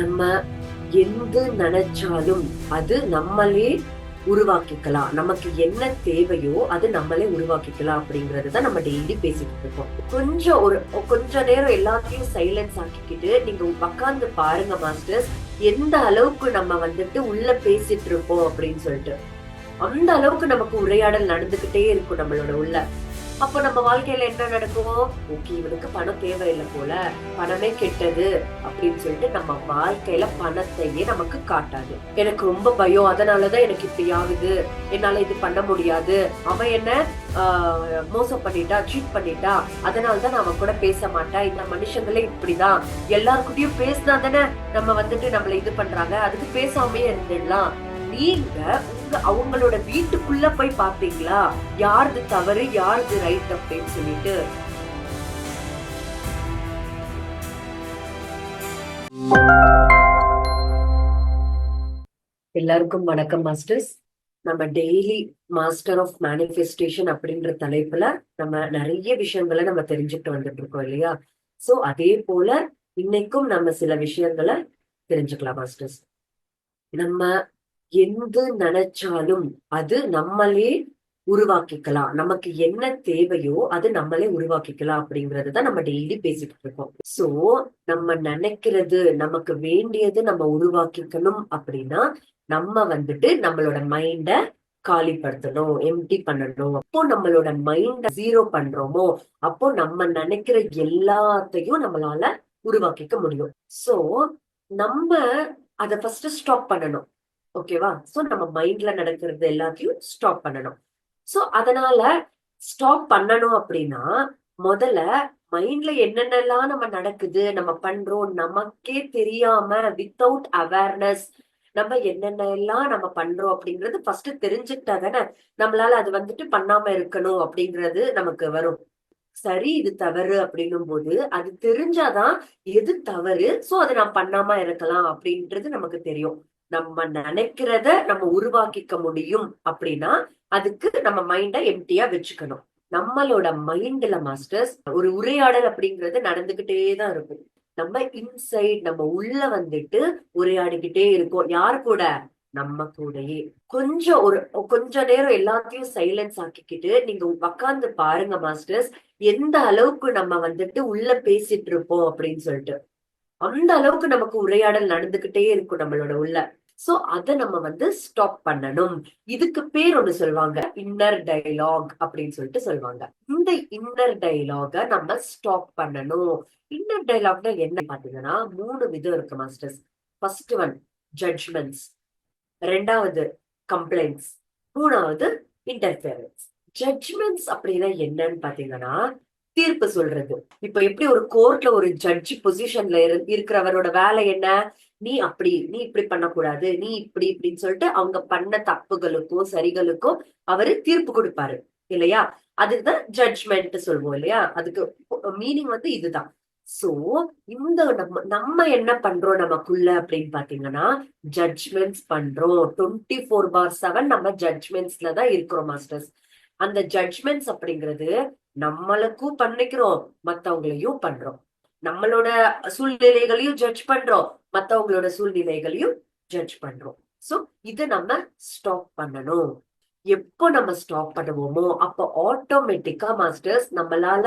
நம்ம எந்த நினைச்சாலும் அது நம்மளே உருவாக்கிக்கலாம். நமக்கு என்ன தேவையோ அது நம்மளே உருவாக்கிக்கலாம் அப்படிங்கறது தான் நம்ம டெய்லி பேசிட்டு இருக்கோம். கொஞ்சம் ஒரு கொஞ்ச நேரம் எல்லாத்தையும் சைலன்ஸ் ஆக்கிக்கிட்டு நீங்க உட்காந்து பாருங்க மாஸ்டர்ஸ் எந்த அளவுக்கு நம்ம வந்துட்டு உள்ள பேசிட்டு இருப்போம் அப்படின்னு சொல்லிட்டு. அந்த அளவுக்கு நமக்கு உரையாடல் நடந்துகிட்டே இருக்கும் நம்மளோட உள்ள. அப்ப நம்ம வாழ்க்கையில என்ன நடக்கும்? ஓகே இவனுக்கு பணம் தேவையில்லை போல பணமே கெட்டது அப்படின்னு சொல்லிட்டு நம்ம வாழ்க்கையில பணத்தையே நமக்கு காட்டாது. எனக்கு ரொம்ப பயம். அதனாலதான் எனக்கு இப்படி ஆகுது. என்னால இது பண்ண முடியாது. அவன் என்ன மோசம் பண்ணிட்டா சீட் பண்ணிட்டா அதனாலதான் நான் அவன் கூட பேச மாட்டேன் இந்த மனுஷங்களே இப்படிதான். எல்லாருக்கிட்டயும் பேசினா தானே நம்ம வந்துட்டு நம்மள இது பண்றாங்க. அதுக்கு பேசாமே இருந்துடலாம். நீங்க உங்க அவங்களோட வீட்டுக்குள்ள போய் பாத்தீங்களா யாருது தவறு யாருது ரைட் அப்படின்னு சொல்லிட்டு. எல்லாருக்கும் வணக்கம் மாஸ்டர்ஸ் நம்ம டெய்லி மாஸ்டர் ஆஃப் மேனிஃபெஸ்டேஷன் அப்படின்ற தலைப்புல நம்ம நிறைய விஷயங்களை நம்ம தெரிஞ்சுட்டு வந்துட்டு இருக்கோம் இல்லையா? சோ அதே போல இன்னைக்கும் நம்ம சில விஷயங்களை தெரிஞ்சுக்கலாம் மாஸ்டர்ஸ் நம்ம எந்த நினைச்சாலும் அது நம்மளே உருவாக்கிக்கலாம். நமக்கு என்ன தேவையோ அது நம்மளே உருவாக்கிக்கலாம் அப்படிங்கறது தான் நம்ம டெய்லி பேசிட்டு இருக்கோம். சோ நம்ம நினைக்கிறது நமக்கு வேண்டியது நம்ம உருவாக்கிக்கணும் அப்படின்னா நம்ம வந்துட்டு நம்மளோட மைண்ட காலிப்படுத்தணும் எம்டி பண்ணணும். அப்போ நம்மளோட மைண்ட ஜீரோ பண்றோமோ அப்போ நம்ம நினைக்கிற எல்லாத்தையும் நம்மளால உருவாக்கிக்க முடியும். சோ நம்ம அத ஃபர்ஸ்ட் ஸ்டாப் பண்ணணும். ஓகேவா சோ நம்ம மைண்ட்ல நடக்கிறது எல்லாத்தையும் ஸ்டாப் பண்ணணும். சோ அதனால ஸ்டாப் பண்ணணும் அப்படின்னா முதல்ல மைண்ட்ல என்னென்னலாம் நம்ம நடக்குது நம்ம பண்றோம் நமக்கே தெரியாம வித்தவுட் அவேர்னஸ் நம்ம என்னென்ன எல்லாம் நம்ம பண்றோம் அப்படிங்கறது ஃபர்ஸ்ட் தெரிஞ்சுக்கிட்டா தானே நம்மளால அது வந்துட்டு பண்ணாம இருக்கணும் அப்படிங்கிறது நமக்கு வரும். சரி இது தவறு அப்படின்னும் போது அது தெரிஞ்சாதான் எது தவறு? சோ அதை நான் பண்ணாம இருக்கலாம் அப்படின்றது நமக்கு தெரியும். நம்ம நினைக்கிறத நம்ம உருவாக்கிக்க முடியும் அப்படின்னா அதுக்கு நம்ம மைண்ட எம்டியா வச்சுக்கணும். நம்மளோட மைண்ட்ல மாஸ்டர்ஸ் ஒரு உரையாடல் அப்படிங்கிறது நடந்துகிட்டே தான் இருக்கும். நம்ம இன்சைட் நம்ம உள்ள வந்துட்டு உரையாடிக்கிட்டே இருக்கோம். யார் கூட? நம்ம கூடயே. கொஞ்சம் ஒரு கொஞ்ச நேரம் எல்லாத்தையும் சைலன்ஸ் ஆக்கிக்கிட்டு நீங்க உட்கார்ந்து பாருங்க மாஸ்டர்ஸ் எந்த அளவுக்கு நம்ம வந்துட்டு உள்ள பேசிட்டு இருப்போம் அப்படின்னு சொல்லிட்டு. அந்த அளவுக்கு நமக்கு உரையாடல் நடந்துகிட்டே இருக்கும் நம்மளோட உள்ள. சோ அத நம்ம வந்து ஸ்டாப் பண்ணணும். இதுக்கு பேர் ஒண்ணு சொல்லுவாங்க இன்னர் டைலாக் அப்படின்னு சொல்லிட்டு சொல்லுவாங்க. இந்த இன்னர் டைலாக நம்ம ஸ்டாப் பண்ணணும். இன்னர் டைலாக்ல என்ன பாத்தீங்கன்னா மூணு விதம் இருக்கு மாஸ்டர்ஸ் ஃபர்ஸ்ட் ஒன் ஜட்ஜ்மெண்ட்ஸ் ரெண்டாவது கம்ப்ளைண்ட்ஸ் மூணாவது இன்டர்ஃபியரன்ஸ் ஜட்ஜ்மெண்ட்ஸ் அப்படின்னா என்னன்னு பாத்தீங்கன்னா தீர்ப்பு சொல்றது. இப்ப எப்படி ஒரு கோர்ட்ல ஒரு ஜட்ஜ் பொசிஷன்ல இருக்கிறவரோட வேலை என்ன? நீ அப்படி நீ இப்படி பண்ணக்கூடாது நீ இப்படி இப்படின்னு சொல்லிட்டு அவங்க பண்ண தப்புகளுக்கும் சரிகளுக்கும் அவரு தீர்ப்பு கொடுப்பாரு. இல்லையா? அதுதான் ஜட்ஜ்மெண்ட் சொல்லுவோம் இல்லையா? அதுக்கு மீனிங் வந்து இதுதான். சோ இந்த நம்ம நம்ம என்ன பண்றோம் நமக்குள்ள அப்படின்னு பாத்தீங்கன்னா ஜட்ஜ்மெண்ட்ஸ் பண்றோம். டுவெண்ட்டி ஃபோர் பார் செவன் நம்ம ஜட்ஜ்மெண்ட்ஸ்ல தான் இருக்கிறோம் மாஸ்டர்ஸ் அந்த ஜட்ஜ்மெண்ட்ஸ் அப்படிங்கிறது நம்மளுக்கும் பண்ணிக்கிறோம் மத்தவங்களையும் பண்றோம். நம்மளோட சூழ்நிலைகளையும் ஜட்ஜ் பண்றோம் மத்தவங்களோட சூழ்நிலைகளையும் ஜட்ஜ் பண்றோம். சோ இத நம்ம ஸ்டாப் பண்ணணும். எப்போ நம்ம ஸ்டாப் பண்ணுவோமோ அப்போ ஆட்டோமேட்டிக்கா மாஸ்டர்ஸ் நம்மளால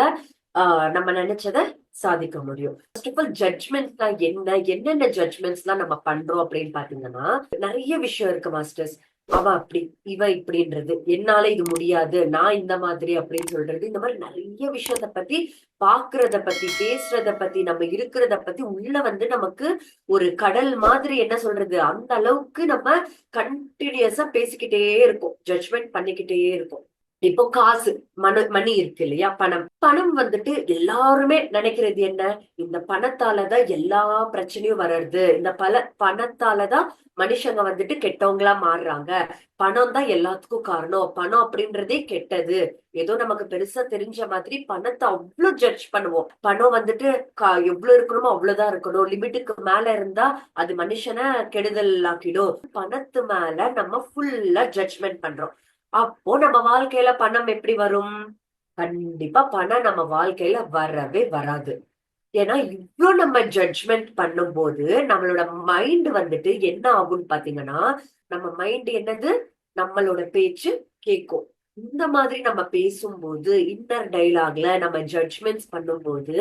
ஆஹ் நம்ம நினைச்சத சாதிக்க முடியும். ஃபர்ஸ்ட் ஆஃப் ஆல் ஜட்மெண்ட்னா என்ன என்னென்ன ஜட்மெண்ட்ஸ் எல்லாம் நம்ம பண்றோம் அப்படின்னு பாத்தீங்கன்னா நிறைய விஷயம் இருக்கு மாஸ்டர்ஸ் அவ அப்படி இவ இப்படின்றது. என்னால இது முடியாது. நான் இந்த மாதிரி அப்படின்னு சொல்றது. இந்த மாதிரி நிறைய விஷயத்த பத்தி பாக்குறத பத்தி பேசுறத பத்தி நம்ம இருக்கிறத பத்தி உள்ள வந்து நமக்கு ஒரு கடல் மாதிரி என்ன சொல்றது? அந்த அளவுக்கு நம்ம கண்டினியூஸா பேசிக்கிட்டே இருக்கோம் ஜட்ஜ்மெண்ட் பண்ணிக்கிட்டே இருக்கோம் இப்போ காசு மன மணி இருக்கு இல்லையா? பணம். பணம் வந்துட்டு எல்லாருமே நினைக்கிறது என்ன? இந்த பணத்தாலதான் எல்லா பிரச்சனையும் வர்றது. இந்த பல பணத்தாலதான் மனுஷங்க வந்துட்டு கெட்டவங்களா மாறுறாங்க. பணம் தான் எல்லாத்துக்கும் காரணம். பணம் அப்படின்றதே கெட்டது. ஏதோ நமக்கு பெருசா தெரிஞ்ச மாதிரி பணத்தை அவ்வளவு ஜட்ஜ் பண்ணுவோம். பணம் வந்துட்டு கா- எவ்வளவு இருக்கணுமோ அவ்வளவுதான் இருக்கணும். லிமிட்டுக்கு மேல இருந்தா அது மனுஷனை கெடுதல் ஆக்கிடும் பணத்து மேல நம்ம ஃபுல்லா ஜட்ஜ்மெண்ட் பண்றோம். அப்போ நம்ம வாழ்க்கையில பணம் எப்படி வரும்? கண்டிப்பா பணம் நம்ம வாழ்க்கையில வரவே வராது. ஏன்னா இவ்வளோ நம்ம ஜட்ஜ்மெண்ட் பண்ணும்போது நம்மளோட மைண்ட் வந்துட்டு என்ன ஆகும்னு பாத்தீங்கன்னா நம்ம மைண்ட் என்னது? நம்மளோட பேச்சு கேட்கும் இந்த மாதிரி நம்ம பேசும்போது இன்னர் டைலாக்ல நம்ம ஜட்ஜ்மெண்ட்ஸ் பண்ணும்போது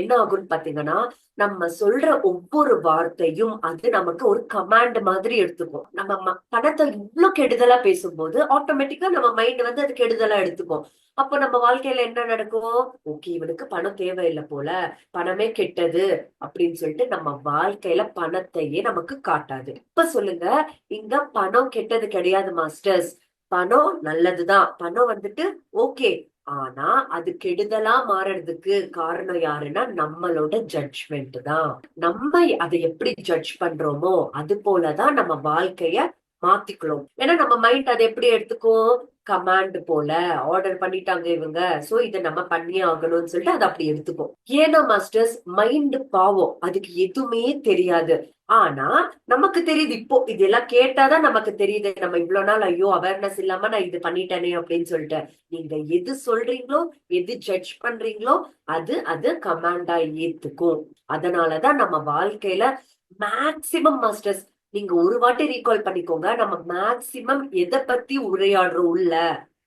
என்ன ஆகும்னு பாத்தீங்கன்னா நம்ம சொல்ற ஒவ்வொரு வார்த்தையும் அது நமக்கு ஒரு கமாண்ட் மாதிரி எடுத்துக்கும். நம்ம பணத்தை இவ்வளவு கெடுதலா பேசும்போது ஆட்டோமேட்டிக்கா நம்ம மைண்ட் வந்து அது கெடுதலா எடுத்துக்கும். அப்ப நம்ம வாழ்க்கையில என்ன நடக்கும்? ஓகே இவனுக்கு பணம் தேவையில்லை போல பணமே கெட்டது அப்படின்னு சொல்லிட்டு நம்ம வாழ்க்கையில பணத்தையே நமக்கு காட்டாது. இப்ப சொல்லுங்க இங்க பணம் கெட்டது கிடையாது மாஸ்டர்ஸ் பணம் நல்லதுதான். பணம் வந்துட்டு ஓகே ஆனா அது கெடுதலா மாறுறதுக்கு காரணம் யாருன்னா நம்மளோட ஜட்ஜ்மெண்ட் தான். நம்ம அதை எப்படி ஜட்ஜ் பண்றோமோ அது போலதான் நம்ம வாழ்க்கைய மாத்திக்கணும். ஏன்னா நம்ம மைண்ட் அதை எப்படி எடுத்துக்கும் கமாண்ட் போல ஆர்டர் பண்ணிட்டாங்க இவங்க. சோ இதை நம்ம பண்ணியே ஆகணும்னு சொல்லிட்டு அதை அப்படி எடுத்துப்போம். ஏன்னா மாஸ்டர்ஸ் மைண்ட் பாவம். அதுக்கு எதுவுமே தெரியாது. ஆனா நமக்கு தெரியுது இப்போ இதெல்லாம் கேட்டாதான் நமக்கு தெரியுது நம்ம இவ்வளவு நாள் ஐயோ அவேர்னஸ் இல்லாம நான் இது பண்ணிட்டேனே அப்படின்னு சொல்லிட்டு. நீங்க எது சொல்றீங்களோ எது ஜட்ஜ் பண்றீங்களோ அது அது கமாண்டா ஏத்துக்கும். அதனாலதான் நம்ம வாழ்க்கையில மேக்சிமம் மாஸ்டர்ஸ் நீங்க ஒரு வாட்டி ரீகால் பண்ணிக்கோங்க நம்ம மேக்சிமம் எதை பத்தி உரையாடுறோம் உள்ள?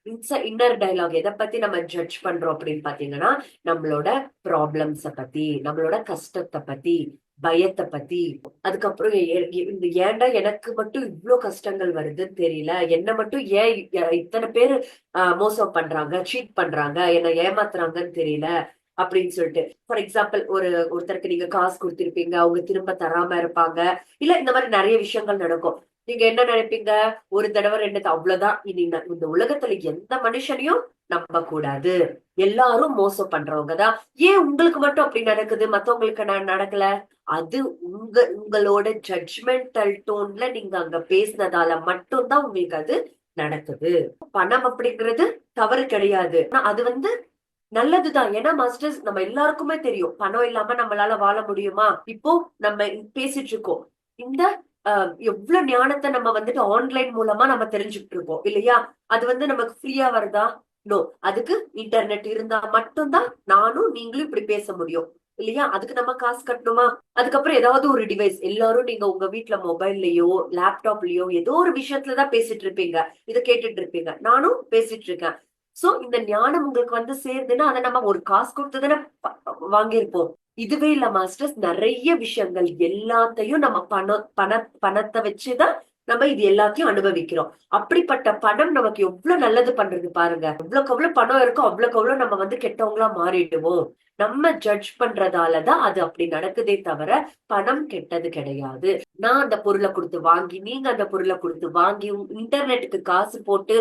இன்னர் டயலாக் எதை பத்தி நம்ம ஜட்ஜ் பண்றோம் அப்படின்னு பாத்தீங்கன்னா நம்மளோட ப்ராப்ளம்ஸ பத்தி நம்மளோட கஷ்டத்தை பத்தி பயத்தை பத்தி. அதுக்கப்புறம் இந்த ஏன்டா எனக்கு மட்டும் இவ்ளோ கஷ்டங்கள் வருதுன்னு தெரியல. என்ன மட்டும் ஏன் இத்தனை பேரு ஆஹ், மோசம் பண்றாங்க சீட் பண்றாங்க என்ன ஏமாத்துறாங்கன்னு தெரியல அப்படின்னு சொல்லிட்டு. ஃபார் எக்ஸாம்பிள் ஒரு ஒருத்தருக்கு நீங்க காசு கொடுத்திருப்பீங்க அவங்க திரும்ப தராம இருப்பாங்க. இல்ல இந்த மாதிரி நிறைய விஷயங்கள் நடக்கும். நீங்க என்ன நினைப்பீங்க? ஒரு தடவை ரெண்டு அவ்வளவுதான். இனி இந்த உலகத்துல எந்த மனுஷனையும் நம்ப கூடாது எல்லாரும் மோசம் பண்றவங்க தான் ஏன் உங்களுக்கு மட்டும் அப்படி நடக்குது? மத்தவங்களுக்கு நான் நடக்கல? அது உங்க உங்களோட ஜட்ஜ்மெண்டல் டோன்ல நீங்க அங்க பேசினதால மட்டும்தான் உங்களுக்கு அது நடக்குது. பணம் அப்படிங்கிறது தவறு கிடையாது. ஆனா அது வந்து நல்லதுதான். ஏன்னா மாஸ்டர்ஸ் நம்ம எல்லாருக்குமே தெரியும். பணம் இல்லாம நம்மளால வாழ முடியுமா? இப்போ நம்ம பேசிட்டு இருக்கோம். இந்த எவ்வளவு ஞானத்தை நம்ம வந்துட்டு ஆன்லைன் மூலமா நம்ம தெரிஞ்சுக்கிட்டு இருப்போம் இல்லையா? அது வந்து நமக்கு ஃப்ரீயா வருதா? நோ அதுக்கு இன்டர்நெட் இருந்தா மட்டும்தான் நானும் நீங்களும் இப்படி பேச முடியும் இல்லையா? அதுக்கு நம்ம காசு கட்டணுமா? அதுக்கப்புறம் ஏதாவது ஒரு டிவைஸ் எல்லாரும் நீங்க உங்க வீட்டுல மொபைல்லயோ லேப்டாப்லயோ ஏதோ ஒரு விஷயத்துலதான் பேசிட்டு இருப்பீங்க. இதை கேட்டுட்டு இருப்பீங்க. நானும் பேசிட்டு இருக்கேன். சோ இந்த ஞானம் உங்களுக்கு வந்து சேருதுன்னா அதை நம்ம ஒரு காசு கொடுத்து தானே வாங்கியிருப்போம். இதுவே இல்ல மாஸ்டர்ஸ் நிறைய விஷயங்கள் எல்லாத்தையும் நம்ம பணம் பண பணத்தை வச்சுதான் நம்ம இது எல்லாத்தையும் அனுபவிக்கிறோம். அப்படிப்பட்ட பணம் நமக்கு எவ்வளவு நல்லது பண்றது பாருங்க. எவ்வளவுக்கு எவ்வளவு பணம் இருக்கோ அவ்வளவுக்கு எவ்வளவு நம்ம வந்து கெட்டவங்களா மாறிடுவோம். நம்ம ஜட்ஜ் பண்றதாலதான் அது அப்படி நடக்குதே தவிர பணம் கெட்டது கிடையாது. நான் அந்த பொருளை கொடுத்து வாங்கி நீங்க அந்த பொருளை கொடுத்து வாங்கி இன்டர்நெட்டுக்கு காசு போட்டு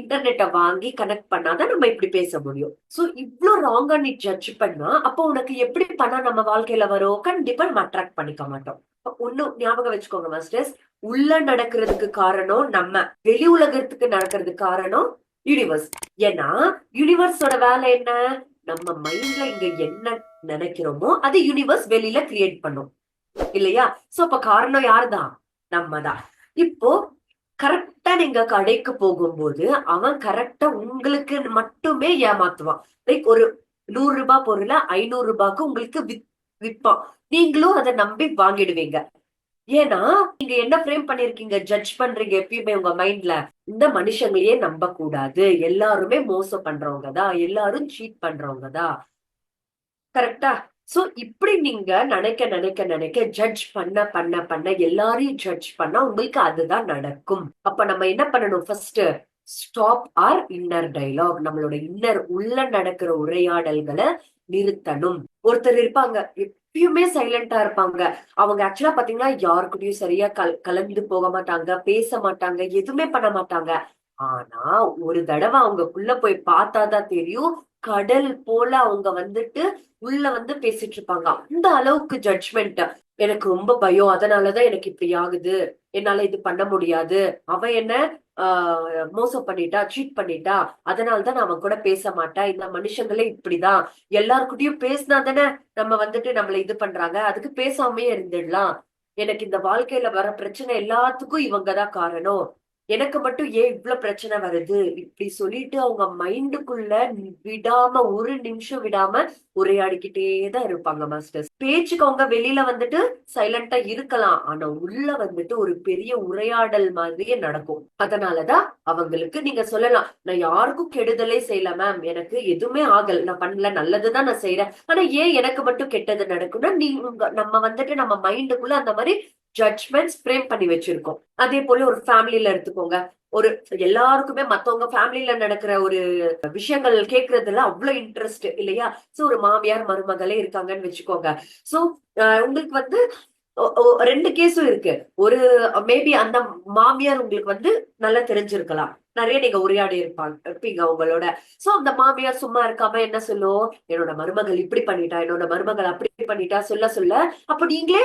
இன்டர்நெட்டை வாங்கி கனெக்ட் பண்ணாதான் நம்ம இப்படி பேச முடியும். சோ இவ்ளோ ராங்கா நீ ஜட்ஜ் பண்ணா அப்போ உனக்கு எப்படி பணம் நம்ம வாழ்க்கையில வரும்? கண்டிப்பா நம்ம அட்ராக்ட் பண்ணிக்க மாட்டோம். ஒன்னும் ஞாபகம் வச்சுக்கோங்க மாஸ்டர்ஸ் உள்ள நடக்கிறதுக்கு காரணம் நம்ம வெளி உலகத்துக்கு நடக்கிறதுக்கு காரணம் யூனிவர்ஸ் ஏன்னா யூனிவர்ஸோட வேலை என்ன? நம்ம மைண்ட்ல இங்க என்ன நினைக்கிறோமோ அது யூனிவர்ஸ் வெளியில கிரியேட் பண்ணும். இல்லையா? சோ அப்ப காரணம் யாருதான்? நம்மதான். இப்போ கரெக்ட் நீங்க கடைக்கு போகும்போது அவன் கரெக்டா உங்களுக்கு மட்டுமே ஏமாத்துவான். லைக் ஒரு நூறு ரூபாய் பொருளை ஐநூறு ரூபாய்க்கு உங்களுக்கு வித் விற்பான் நீங்களும் அதை நம்பி வாங்கிடுவீங்க. ஏன்னா நீங்க என்ன ஃப்ரேம் பண்ணிருக்கீங்க? ஜட்ஜ் பண்றீங்க எப்பயுமே உங்க மைண்ட்ல இந்த மனுஷங்களையே நம்ப கூடாது எல்லாருமே மோசம் பண்றவங்க தான். எல்லாரும் சீட் பண்றவங்க தான். கரெக்டா சோ இப்படி நீங்க நினைக்க நினைக்க நினைக்க ஜட்ஜ் பண்ண பண்ண பண்ண எல்லாரையும் ஜட்ஜ் பண்ணா உங்களுக்கு அதுதான் நடக்கும். அப்ப நம்ம என்ன பண்ணணும்? First stop or inner dialogue நம்மளோட இன்னர் உள்ள நடக்கிற உரையாடல்களை நிறுத்தணும். ஒருத்தர் இருப்பாங்க எப்பயுமே சைலண்டா இருப்பாங்க. அவங்க ஆக்சுவலா பாத்தீங்கன்னா யாருக்கிட்டயும் சரியா கல் கலந்து போக மாட்டாங்க பேச மாட்டாங்க எதுவுமே பண்ண மாட்டாங்க. ஆனா ஒரு தடவை அவங்கக்குள்ள போய் பார்த்தாதான் தெரியும் கடல் போல அவங்க வந்துட்டு உள்ள வந்து பேசிட்டு இருப்பாங்க. அந்த அளவுக்கு ஜட்ஜ்மெண்ட் எனக்கு ரொம்ப பயம். அதனாலதான் எனக்கு இப்படி ஆகுது. என்னால இது பண்ண முடியாது. அவன் என்ன ஆஹ் மோசம் பண்ணிட்டா சீட் பண்ணிட்டா அதனாலதான் நான் அவன் கூட பேச மாட்டேன் இந்த மனுஷங்களே இப்படிதான். எல்லாருக்கிட்டயும் பேசினா தானே நம்ம வந்துட்டு நம்மள இது பண்றாங்க. அதுக்கு பேசாமயே இருந்துடலாம். எனக்கு இந்த வாழ்க்கையில வர பிரச்சனை எல்லாத்துக்கும் இவங்கதான் காரணம். எனக்கு மட்டும் ஏன் இவ்வளவு பிரச்சனை வருது? இப்படி சொல்லிட்டு அவங்க மைண்டுக்குள்ள விடாம ஒரு நிமிஷம் விடாம உரையாடிக்கிட்டே தான் இருப்பாங்க மாஸ்டர்ஸ் பேச்சுக்கு அவங்க வெளியில வந்துட்டு சைலண்டா இருக்கலாம். ஆனா உள்ள வந்துட்டு ஒரு பெரிய உரையாடல் மாதிரியே நடக்கும். அதனாலதான் அவங்களுக்கு நீங்க சொல்லலாம் நான் யாருக்கும் கெடுதலே செய்யல மேம் எனக்கு எதுவுமே ஆகல. நான் பண்ணல. நல்லதுதான் நான் செய்யறேன் ஆனா ஏன் எனக்கு மட்டும் கெட்டது நடக்கும்னா நீ உங்க நம்ம வந்துட்டு நம்ம மைண்டுக்குள்ள அந்த மாதிரி ஜட்மெண்ட்ஸ் ஃப்ரேம் பண்ணி வச்சிருக்கோம். அதே போல ஒரு ஃபேமிலில எடுத்துக்கோங்க. ஒரு எல்லாருக்குமே மத்தவங்க ஃபேமிலியில நடக்கிற ஒரு விஷயங்கள் கேட்கறதுல அவ்வளவு இன்ட்ரெஸ்ட் இல்லையா? சோ ஒரு மாமியார் மருமகளே இருக்காங்கன்னு வச்சுக்கோங்க. சோ உங்களுக்கு வந்து ரெண்டு கேஸும் இருக்கு. ஒரு மேபி அந்த மாமியார் உங்களுக்கு வந்து நல்லா தெரிஞ்சிருக்கலாம். நிறைய நீங்க உரையாடி இருப்பாங்க இருப்பீங்க உங்களோட. சோ அந்த மாமியார் சும்மா இருக்காம என்ன சொல்லும்? என்னோட மருமகள் இப்படி பண்ணிட்டா என்னோட மருமகள் அப்படி பண்ணிட்டா சொல்ல சொல்ல அப்ப நீங்களே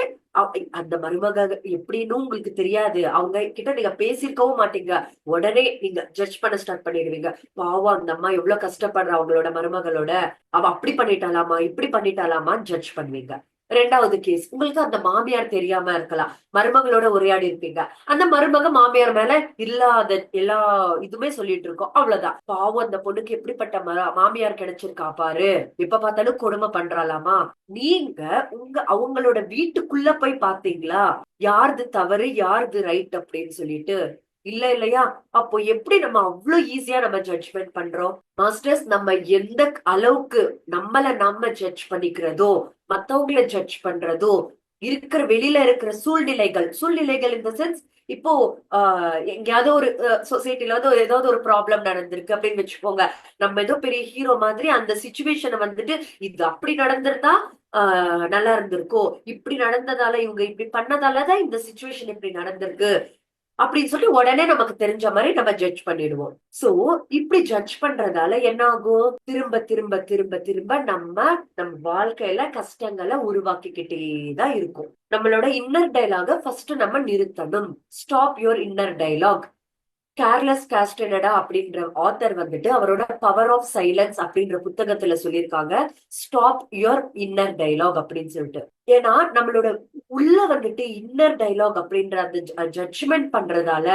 அந்த மருமக எப்படின்னு உங்களுக்கு தெரியாது. அவங்க கிட்ட நீங்க பேசியிருக்கவும் மாட்டீங்க. உடனே நீங்க ஜட்ஜ் பண்ண ஸ்டார்ட் பண்ணிடுவீங்க. பாவம் அந்த அம்மா எவ்வளவு கஷ்டப்படுறா அவங்களோட மருமகளோட. அவ அப்படி பண்ணிட்டாலாமா இப்படி பண்ணிட்டாலாமா ஜட்ஜ் பண்ணுவீங்க. ரெண்டாவது கேஸ். உங்களுக்கு அந்த மாமியார் தெரியாம இருக்கலாம். மருமகளோட உரையாடி இருப்பீங்க. அந்த மருமக மாமியார் மேல இல்லாத எல்லா இதுமே சொல்லிட்டு இருக்கோம். அவ்வளவுதான். பாவம் அந்த பொண்ணுக்கு எப்படிப்பட்ட ம- மாமியார் கிடைச்சிருக்கா பாரு. எப்ப பார்த்தாலும் கொடுமை பண்றாளாமா? நீங்க உங்க அவங்களோட வீட்டுக்குள்ள போய் பாத்தீங்களா யாருது தவறு யாருது ரைட் அப்படின்னு சொல்லிட்டு இல்ல இல்லையா? அப்போ எப்படி நம்ம அவ்வளவு ஈஸியா நம்ம ஜட்ஜ்மெண்ட் பண்றோம்? மாஸ்டர்ஸ் நம்ம எந்த அளவுக்கு நம்மள நம்ம ஜட்ஜ் பண்ணிக்கிறதோ மத்தவங்கள ஜட்ஜ் பண்றதோ இருக்கிற வெளியில இருக்கிற சூழ்நிலைகள் சூழ்நிலைகள் இந்த சென்ஸ் இப்போ ஆஹ் எங்கேயாவது ஒரு சொசைட்டில வந்து ஒரு ஏதாவது ஒரு ப்ராப்ளம் நடந்திருக்கு அப்படின்னு வச்சுக்கோங்க. நம்ம ஏதோ பெரிய ஹீரோ மாதிரி அந்த சுச்சுவேஷனை வந்துட்டு இது அப்படி நடந்திருந்தா ஆஹ் நல்லா இருந்திருக்கும். இப்படி நடந்ததால இவங்க இப்படி பண்ணதாலதான் இந்த சுச்சுவேஷன் இப்படி நடந்திருக்கு. அப்படின்னு சொல்லி உடனே நமக்கு தெரிஞ்ச மாதிரி நம்ம ஜட்ஜ் பண்ணிடுவோம். சோ இப்படி ஜட்ஜ் பண்றதால என்ன ஆகும் திரும்ப திரும்ப திரும்ப திரும்ப நம்ம நம்ம வாழ்க்கையில கஷ்டங்களை உருவாக்கிக்கிட்டே தான் இருக்கும். நம்மளோட இன்னர் டைலாக ஃபர்ஸ்ட் நம்ம நிறுத்தணும். Stop your inner dialogue Carlos Castaneda அப்படின்ற ஆத்தர் வந்துட்டு அவரோட பவர் ஆஃப் சைலன்ஸ் அப்படின்ற புத்தகத்துல சொல்லியிருக்காங்க. ஸ்டாப் யுவர் இன்னர் டைலாக் அப்படின்னு சொல்லிட்டு. ஏன்னா நம்மளோட உள்ள வந்துட்டு இன்னர் டைலாக் அப்படின்ற அந்த ஜட்ஜ்மெண்ட் பண்றதால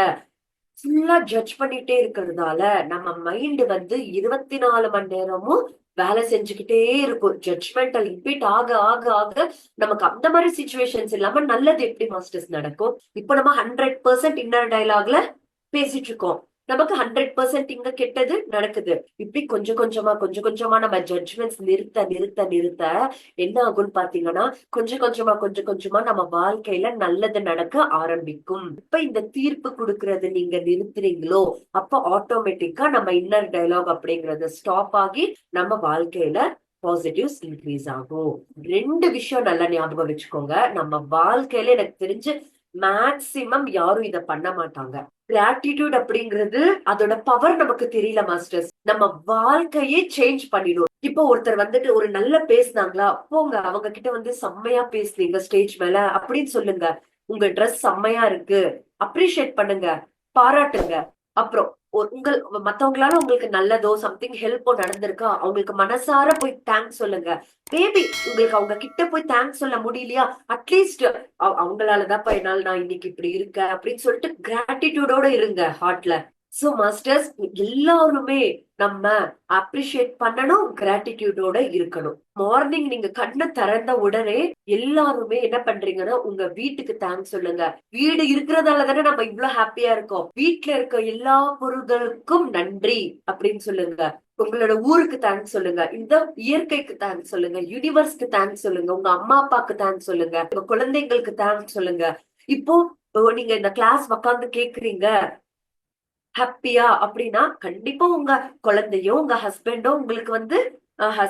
ஃபுல்லா ஜட்ஜ் பண்ணிட்டே இருக்கிறதால நம்ம மைண்ட் வந்து இருபத்தி நாலு மணி நேரமும் வேலை செஞ்சுக்கிட்டே இருக்கும். ஜட்மெண்டல் ரிப்பீட் ஆக ஆக ஆக நமக்கு அந்த மாதிரி சுச்சுவேஷன்ஸ் இல்லாம நல்லது எப்படி மாஸ்டர்ஸ் நடக்கும்? இப்போ நம்ம ஹண்ட்ரட் பர்சன்ட் இன்னர் டைலாக்ல பேசிட்டு இருக்கோம் நமக்கு ஹண்ட்ரட் பர்சன்ட் இங்க கெட்டது நடக்குது. இப்படி கொஞ்சம் கொஞ்சமா கொஞ்சம் கொஞ்சமா நம்ம ஜட்ஜ்மெண்ட்ஸ் நிறுத்த நிறுத்த நிறுத்த என்ன ஆகும்னு பாத்தீங்கன்னா கொஞ்சம் கொஞ்சமா கொஞ்சம் கொஞ்சமா நம்ம வாழ்க்கையில நல்லது நடக்க ஆரம்பிக்கும். இப்ப இந்த தீர்ப்பு கொடுக்கறது நீங்க நிறுத்துறீங்களோ அப்ப ஆட்டோமேட்டிக்கா நம்ம இன்னர் டயலாக் அப்படிங்கறது ஸ்டாப் ஆகி நம்ம வாழ்க்கையில பாசிட்டிவ்ஸ் இன்க்ரீஸ் ஆகும். ரெண்டு விஷயம் நல்லா ஞாபகம் வச்சுக்கோங்க. நம்ம வாழ்க்கையில எனக்கு தெரிஞ்சு மேக்சிமம் யாரும் இதை பண்ண மாட்டாங்க. கிராட்டிடியூட் அப்படிங்கிறது அதோட பவர் நமக்கு தெரியல மாஸ்டர்ஸ் நம்ம வாழ்க்கையே சேஞ்ச் பண்ணிடும். இப்போ ஒருத்தர் வந்துட்டு ஒரு நல்ல பேசுனாங்களா போங்க அவங்க கிட்ட வந்து செம்மையா பேசுனீங்க ஸ்டேஜ் மேல அப்படின்னு சொல்லுங்க. உங்க ட்ரெஸ் செம்மையா இருக்கு. அப்ரிஷியேட் பண்ணுங்க பாராட்டுங்க. அப்புறம் ஒரு- உங்கள் மத்தவங்களால உங்களுக்கு நல்லதோ சம்திங் ஹெல்ப்போ நடந்திருக்கா? அவங்களுக்கு மனசார போய் தேங்க்ஸ் சொல்லுங்க. மேபி உங்களுக்கு அவங்க கிட்ட போய் தேங்க்ஸ் சொல்ல முடியலையா? அட்லீஸ்ட் அவங்களாலதான் என்னால நான் இன்னைக்கு இப்படி இருக்கேன் அப்படின்னு சொல்லிட்டு கிராட்டிடியூடோட இருங்க ஹார்ட்ல சோ மாஸ்டர்ஸ் எல்லாருமே நம்ம அப்ரிஷியேட் பண்ணணும் கிராட்டிடியூடோட இருக்கணும். மார்னிங் நீங்க கண்ணை திறந்த உடனே எல்லாருமே என்ன பண்றீங்கன்னா உங்க வீட்டுக்கு தேங்க்ஸ் சொல்லுங்க. வீடு இருக்கிறதால தானே நம்ம இவ்வளவு ஹாப்பியா இருக்கோம். வீட்டுல இருக்க எல்லா பொருள்களுக்கும் நன்றி அப்படின்னு சொல்லுங்க. உங்களோட ஊருக்கு தேங்க்ஸ் சொல்லுங்க. இந்த இயற்கைக்கு தேங்க்ஸ் சொல்லுங்க. யூனிவர்ஸ்க்கு தேங்க்ஸ் சொல்லுங்க. உங்க அம்மா அப்பாக்கு தேங்க்ஸ் சொல்லுங்க. உங்க குழந்தைங்களுக்கு தேங்க்ஸ் சொல்லுங்க. இப்போ இப்போ நீங்க இந்த கிளாஸ் உட்காந்து கேக்குறீங்க. ஹாப்பியா அப்படின்னா கண்டிப்பா உங்க குழந்தையோ உங்க ஹஸ்பண்டோ உங்களுக்கு வந்து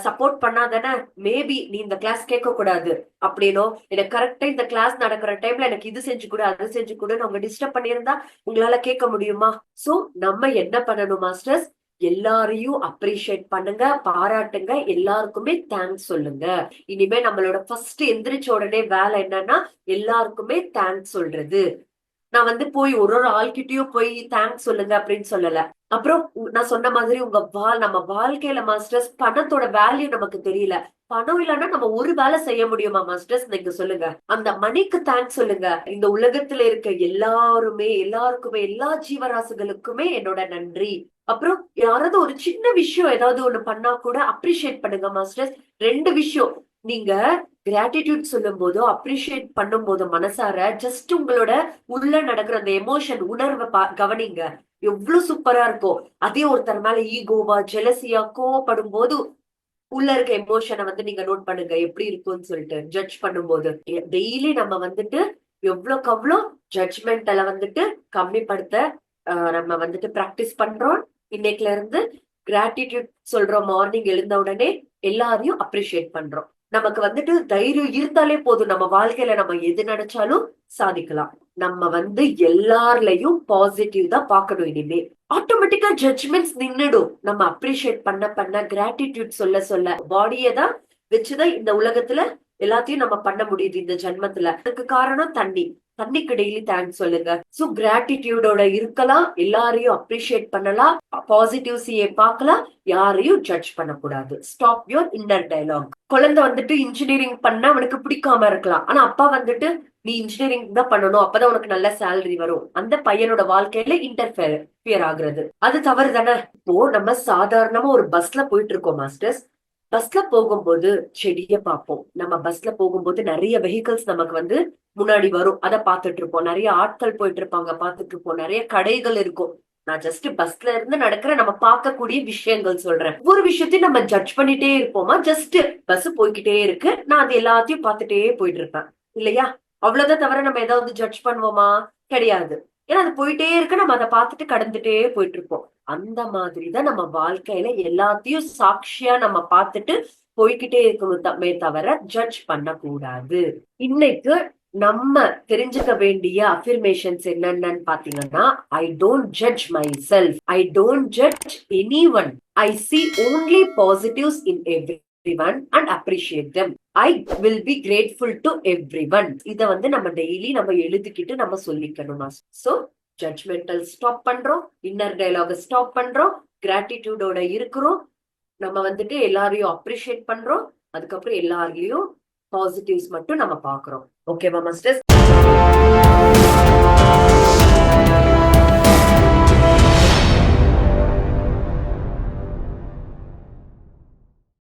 சப்போர்ட் பண்ணாதானே? மேபி நீ இந்த கிளாஸ் கேட்க கூடாது அப்படின்னோ எனக்கு கரெக்டா இந்த கிளாஸ் நடக்கிற டைம்ல எனக்கு இது செஞ்சு கொடு அது செஞ்சு கொடுன்னு அவங்க டிஸ்டர்ப் பண்ணியிருந்தா உங்களால கேட்க முடியுமா? சோ நம்ம என்ன பண்ணணும் மாஸ்டர்ஸ் எல்லாரையும் அப்ரிஷியேட் பண்ணுங்க பாராட்டுங்க எல்லாருக்குமே தேங்க்ஸ் சொல்லுங்க. இனிமே நம்மளோட ஃபர்ஸ்ட் எந்திரிச்ச உடனே வேலை என்னன்னா எல்லாருக்குமே தேங்க்ஸ் சொல்றது. நான் வந்து போய் ஒரு ஒரு ஆள்கிட்டயும் போய் தேங்க்ஸ் சொல்லுங்க அப்படின்னு சொல்லல. அப்புறம் நான் சொன்ன மாதிரி உங்க வாழ் நம்ம வாழ்க்கையில மாஸ்டர்ஸ் பணத்தோட வேல்யூ நமக்கு தெரியல. பணம் இல்லைன்னா நம்ம ஒரு வேலை செய்ய முடியுமா மாஸ்டர்ஸ் நீங்க சொல்லுங்க. அந்த மணிக்கு தேங்க்ஸ் சொல்லுங்க. இந்த உலகத்துல இருக்க எல்லாருமே எல்லாருக்குமே எல்லா ஜீவராசிகளுக்குமே என்னோட நன்றி. அப்புறம் யாராவது ஒரு சின்ன விஷயம் ஏதாவது ஒண்ணு பண்ணா கூட அப்ரிஷியேட் பண்ணுங்க மாஸ்டர்ஸ் ரெண்டு விஷயம். நீங்க கிராட்டிடியூட் சொல்லும் போதோ அப்ரிஷியேட் பண்ணும் போதோ மனசார ஜஸ்ட் உங்களோட உள்ள நடக்கிற அந்த எமோஷன் உணர்வை பா- கவனிங்க. எவ்வளவு சூப்பரா இருக்கும் அதே ஒருத்தர் மேல ஈகோவா ஜெலசியா கோவப்படும் போது உள்ள இருக்க எமோஷனை வந்து நீங்க நோட் பண்ணுங்க எப்படி இருக்கும்னு சொல்லிட்டு. ஜட்ஜ் பண்ணும்போது. டெய்லி நம்ம வந்துட்டு எவ்வளோக்கு அவ்வளோ ஜட்ஜ்மெண்ட்ல வந்துட்டு கம்மிப்படுத்த நம்ம வந்துட்டு ப்ராக்டிஸ் பண்றோம். இன்னைக்குல இருந்து கிராட்டிடியூட் சொல்றோம். மார்னிங் எழுந்த உடனே எல்லாரையும் அப்ரிஷியேட் பண்றோம். நமக்கு வந்துட்டு தைரியம் இருந்தாலே போதும். நம்ம வாழ்க்கையில நம்ம எது நினைச்சாலும் சாதிக்கலாம். நம்ம வந்து எல்லார்லயும் பாசிட்டிவ் தான் பார்க்கணும் இனிமே. ஆட்டோமேட்டிக்கா ஜட்ஜ்மெண்ட்ஸ் நின்னுடும். நம்ம அப்ரிஷியேட் பண்ண பண்ண கிராட்டிடியூட் சொல்ல சொல்ல. பாடியை தான் வச்சுதான் இந்த உலகத்துல எல்லாத்தையும் நம்ம பண்ண முடியுது இந்த ஜென்மத்துல. அதுக்கு காரணம் தண்ணி. தண்ணிக்கு டெய்லி தேங்க்ஸ் சொல்லுங்க. சோ கிராட்டிடியூடோட இருக்கலாம் எல்லாரையும் அப்ரிஷியேட் பண்ணலாம் பாசிட்டிவ்ஸையே பார்க்கலாம் யாரையும் ஜட்ஜ் பண்ணக்கூடாது. ஸ்டாப் யோர் இன்னர் டைலாக் குழந்தை வந்துட்டு இன்ஜினியரிங் பண்ண அவனுக்கு பிடிக்காம இருக்கலாம். ஆனா அப்பா வந்துட்டு நீ இன்ஜினியரிங் தான் பண்ணணும் அப்பதான் உனக்கு நல்ல சேலரி வரும். அந்த பையனோட வாழ்க்கையில இன்டர்ஃபியர் ஆகுறது. அது தவறு தானே இப்போ நம்ம சாதாரணமா ஒரு பஸ்ல போயிட்டு இருக்கோம் மாஸ்டர்ஸ் பஸ்ல போகும்போது செடிய பார்ப்போம். நம்ம பஸ்ல போகும்போது நிறைய வெஹிக்கிள்ஸ் நமக்கு வந்து முன்னாடி வரும். அதை பார்த்துட்டு இருப்போம். நிறைய ஆட்கள் போயிட்டு இருப்பாங்க. பார்த்துட்டு இருப்போம். நிறைய கடைகள் இருக்கும். நான் ஜஸ்ட் பஸ்ல இருந்து நடக்கிற நம்ம பார்க்கக்கூடிய விஷயங்கள் சொல்றேன். ஒவ்வொரு விஷயத்தையும் நம்ம ஜட்ஜ் பண்ணிட்டே இருப்போமா? ஜஸ்ட் பஸ் போய்கிட்டே இருக்கு. நான் அது எல்லாத்தையும் பார்த்துட்டே போயிட்டு இருப்பேன். இல்லையா? அவ்வளவுதான் தவிர நம்ம ஏதாவது ஜட்ஜ் பண்ணுவோமா? கிடையாது. ஏன்னா அது போயிட்டே இருக்கு. நம்ம அதை பார்த்துட்டு கடந்துட்டே போயிட்டு இருப்போம் அந்த மாதிரிதான் நம்ம வாழ்க்கையில எல்லாத்தையும் சாட்சியா நம்ம பார்த்துட்டு போய்கிட்டே இருக்கணும் தவிர ஜட்ஜ் பண்ணக்கூடாது. இன்னைக்கு நம்ம தெரிஞ்சுக்க வேண்டிய அஃபிர்மேஷன்ஸ் என்னென்னு பாத்தீங்கன்னா I don't judge myself I don't judge anyone I see only positives in everyone and appreciate them I will be grateful to everyone இதை வந்து நம்ம டெய்லி நம்ம எழுதிக்கிட்டு நம்ம சொல்லிக்கணும் ஸோ ஜட்ஜ்மெண்டல் ஸ்டாப் பண்றோம் இன்னர் டைலாக ஸ்டாப் பண்றோம் கிராட்டிடியூடோட இருக்கிறோம். நம்ம வந்துட்டு எல்லாரையும் அப்ரிஷியேட் பண்றோம். அதுக்கப்புறம் எல்லாரையும் பாசிட்டிவ்ஸ் மட்டும் நம்ம பாக்குறோம் ஓகேவா மாஸ்டர்ஸ்